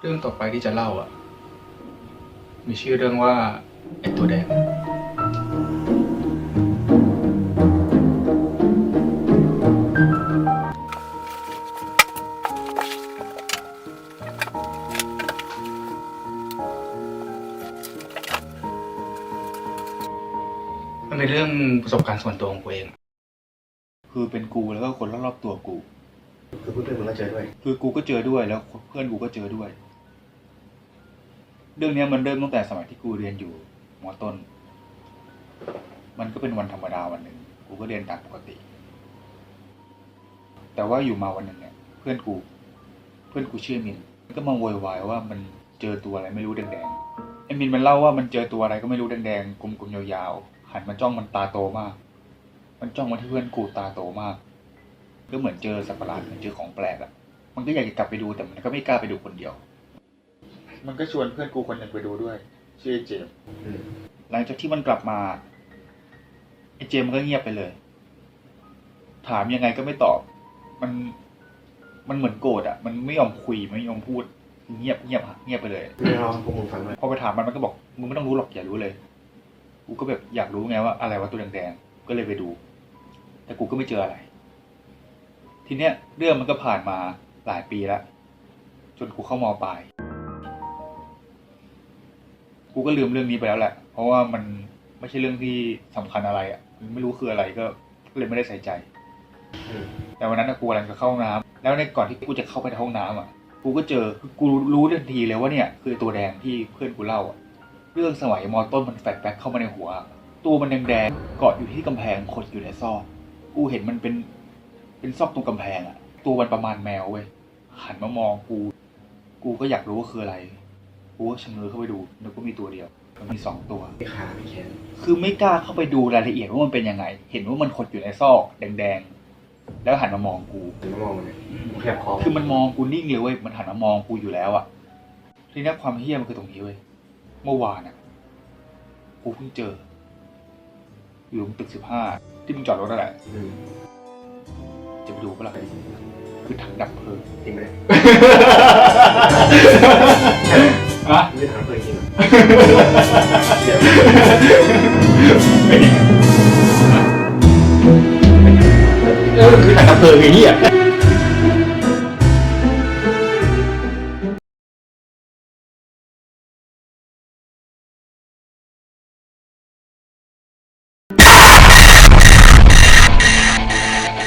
เรื่องต่อไปที่จะเล่าอะ มีชื่อเรื่องว่าไอตัวแดง มันเป็นเรื่องประสบการณ์ส่วนตัวของกูเอง คือเป็นกูแล้วก็คนรอบๆตัวกู คือเพื่อนๆมึงก็เจอด้วย คือกูก็เจอด้วยแล้วเพื่อนกูก็เจอด้วย เรื่องนี้มันเริ่มตั้งแต่สมัยที่กูเรียนอยู่มอต้น มันก็เป็นวันธรรมดาวันหนึ่ง กูก็เรียนตามปกติ แต่ว่าอยู่มาวันหนึ่งเนี่ย เพื่อนกู เพื่อนกูชื่อมินมันก็มาโวยวายว่ามันเจอตัวอะไรไม่รู้แดงๆ ไอ้มินมันเล่าว่ามันเจอตัวอะไรก็ไม่รู้แดงๆ กลมๆ ยาวๆ หันมาจ้องมันตาโตมาก มันจ้องมาที่เพื่อนกูตาโตมาก ก็เหมือนเจอสัตว์ประหลาดเหมือนเจอของแปลกอะมันก็อยากจะกลับไปดูแต่มันก็ไม่กล้าไปดูคนเดียว มันก็ชวนเพื่อนกูคนหนึ่งไปดูด้วย ชื่อไอ้เจมส์อืมหลังจากที่มันกลับมาไอ้เจมส์มันก็เงียบไปเลย ถามยังไงก็ไม่ตอบ มันมันเหมือนโกรธอะมันไม่ยอมคุยไม่ยอมพูด เงียบเงียบเงียบไปเลยไม่เอาพวกมึงฟังด้วยพอไปถามมันมันก็บอกมึงไม่ต้องรู้หรอกอย่ารู้เลยกูก็แบบอยากรู้ไงว่าอะไรวะตัวแดงๆก็เลยไปดู แต่กูก็ไม่เจออะไร ทีเนี้ยเรื่องมันก็ผ่านมาหลายปีแล้วจนกูเข้ามปลาย กูก็ลืมเรื่องนี้ไปแล้วแหละ เพราะว่ามันไม่ใช่เรื่องที่สำคัญอะไรอะไม่รู้คืออะไรก็เลยไม่ได้ใส่ใจแต่วันนั้นกูกำลังจะเข้าห้องน้ำแล้วในก่อนที่กูจะเข้าไปในห้องน้ำอะ กูก็เจอกูรู้ทันทีเลยว่าเนี่ย คือตัวแดงที่เพื่อนกูเล่าอะเรื่องสมัยมอต้นมันแฟลชแบ็คเข้ามาในหัว ตัวมันแดงๆเกาะอยู่ที่กำแพงขดอยู่ในซอกกูเห็นมันเป็นเป็นซอกตรงกำแพงอะ ตัวมันประมาณแมวเว้ยหันมามองกู กูก็อยากรู้ว่าคืออะไร กูก็ชะเง้อเข้าไปดูนึกว่ามีตัวเดียว มันมีสองตัวไม่ขาไม่แขนคือไม่กล้าเข้าไปดูรายละเอียดว่ามันเป็นยังไง เห็นว่ามันขดอยู่ในซอกแดงๆ แล้วหันมามองกู ถึงมามองมันเลยมึงแคบคอคือมันมองกูนิ่งเลยเว้ย มันหันมามองกูอยู่แล้วอะทีนี้ความเฮี้ยมันคือตรงนี้เว้ย เมื่อวานอะกูเพิ่งเจอ อยู่ตรงตึกสิบห้าที่มึงจอดรถนั่นแหละ อืมจะไปดูปะล่ะไปสิคือถังดับเพลิงจริงไหม อะไม่ถามเพื่อนจริงเหรอเออคือถังดับเพลิงไอ้เหี้ย